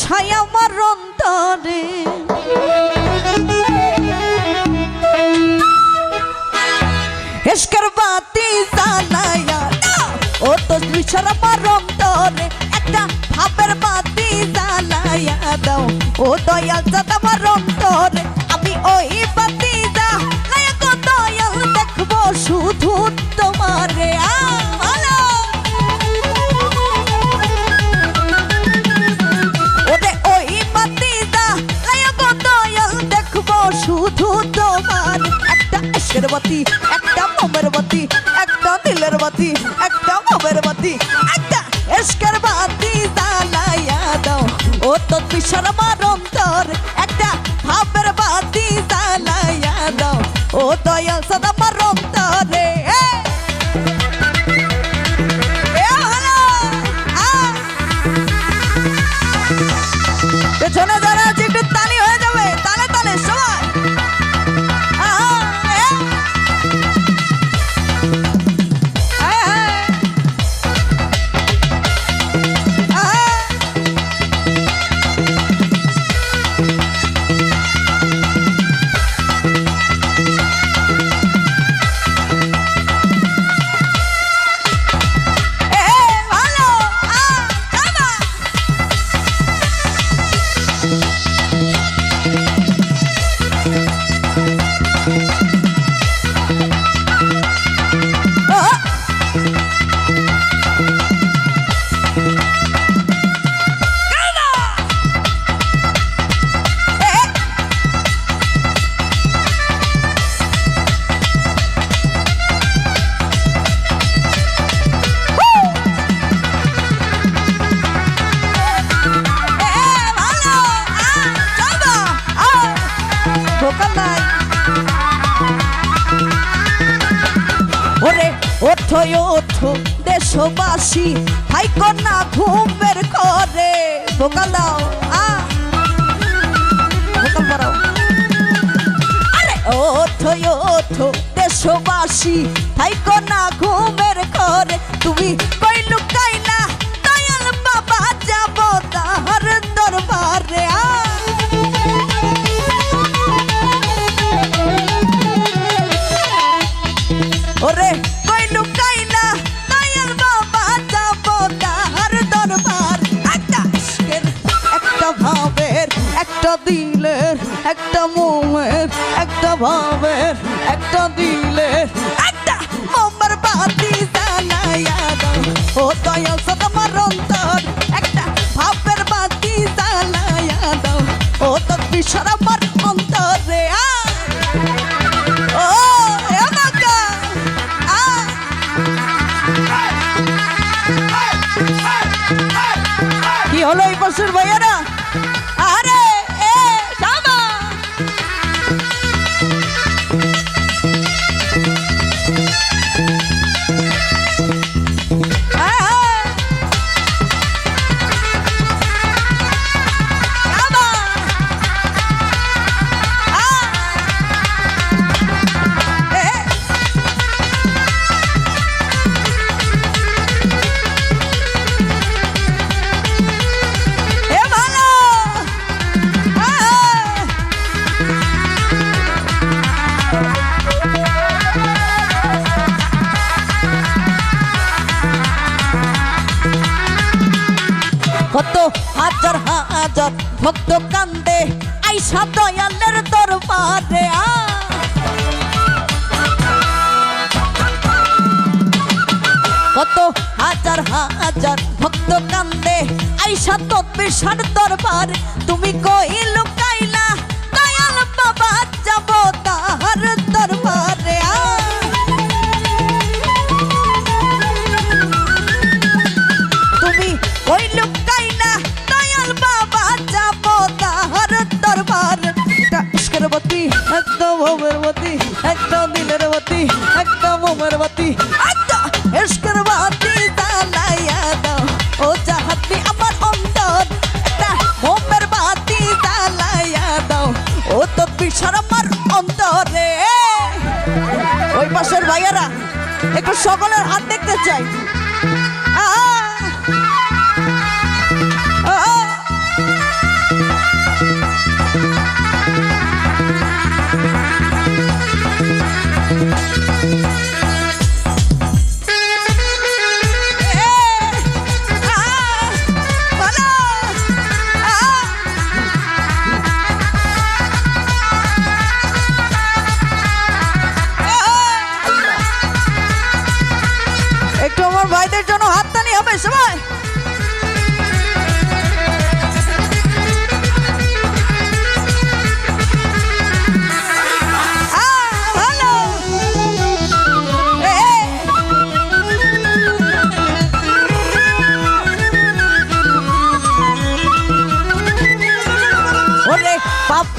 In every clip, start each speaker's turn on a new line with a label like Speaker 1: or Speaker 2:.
Speaker 1: সাই আমার অন্তরে বাতি জ্বালায়া দাও। ও তদবির সাই আমার অন্তরে একটা ভাবের বাতি জ্বালায়া দাও ও দয়াল চাঁদ শুধু তোমার একটা এসের বাতি, একটা মোমের বাতি, একটা নীলের বাতি, একটা মোমের বাতি, একটা এসকের বাতি জ্বালাইয়া দাও। ও তো বিশাল মারম তোর একটা ভাবের বাতি জ্বালাইয়া দাও। ও দয়াল সদা ওঠো ওঠো দেশবাসী। হাই কন্যা ঘুমের করে। দোকান দাও, আ। দেশবাসী হাই কন্যা ঘুমের করে। তুমি কই লুকাইলা? দয়াল বাবা যাব তাহার দরবারে ওরে, কই লুকাইলা? একটা মোমের একটা ভাবের একটা দিলের একটা মোমের বাতি জানাইয়া দাও। ও দয়াল হাজার ভক্ত কান্দে আইসা দয়ালের দরবারে কত হাজার হাজার ভক্ত কান্দে আইসা তো বিশাল দরবার, তুমি সকলের হাত দেখতে চাই। আ।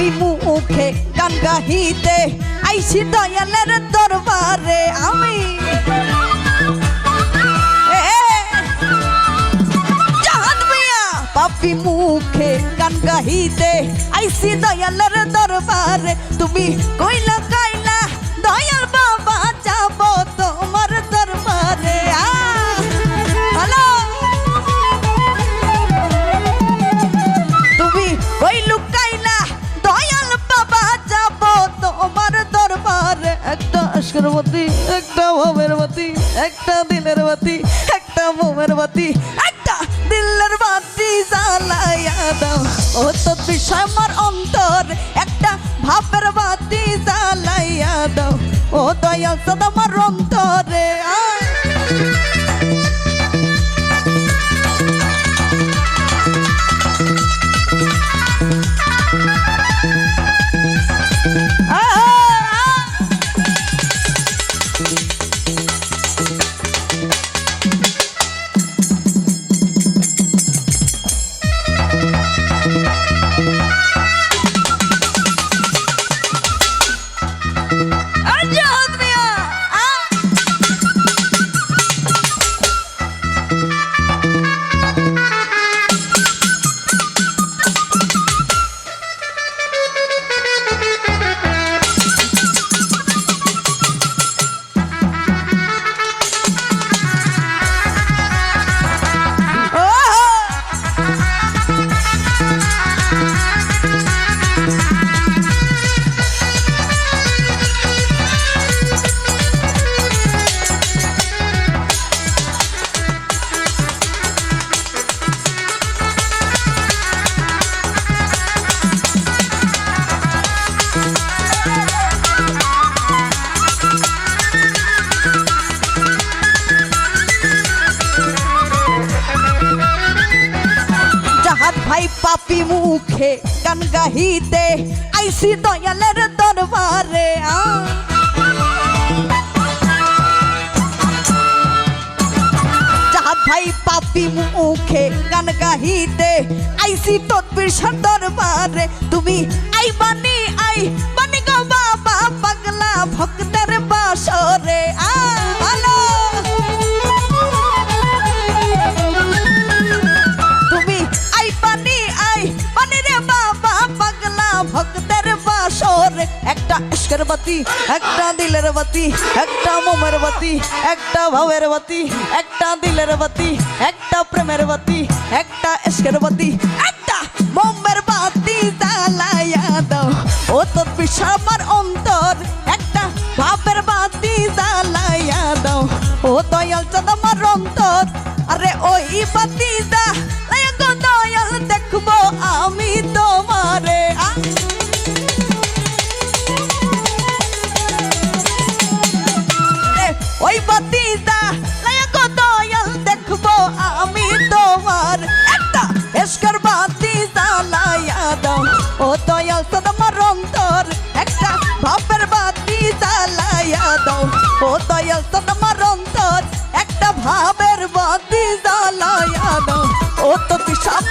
Speaker 1: পাপি মুখে গান গাহিতে আইসি দয়ালের দরবারে আমি। পাপি মুখে গান গাহিতে আইসি দয়ালের দরবারে। তুমি কইলা, কাইলা, দয়াল আশকের মতি, একটা মোমের মতি, একটা দিলের মতি, একটা মোমের মতি, একটা দিলের বাতি জ্বালাইয়া দাও। ও তো বিষয় আমার অন্তর, একটা ভাবের বাতি জ্বালাইয়া দাও। ও দয়াল সদা আমার অন্তরে, আয়। মুখে গান গাহিতে আইসি দয়ালের দরবারে ভাই পাপি মুখে গান গাহিতে আইসি তদ্বির দরবারে তুমি আই বানি আই বানি গো বাবা পাগলা ভক্তের বাসরে আ বাতি, একটা দিলের বাতি, একটা মোমের বাতি, একটা ভাবের বাতি, একটা দিলের বাতি, একটা প্রেমের বাতি, একটা ইস্কের বাতি, একটা মোমের বাতি জ্বালাইয়া দাও। ও তোর বিশাল আমার অন্তর, একটা ভাবের বাতি জ্বালাইয়া দাও। ও দয়াল চাঁদ আমার অন্তর, আরে ওই বাতি দা भावेर बाती जाला यादव ओ तो पिशाब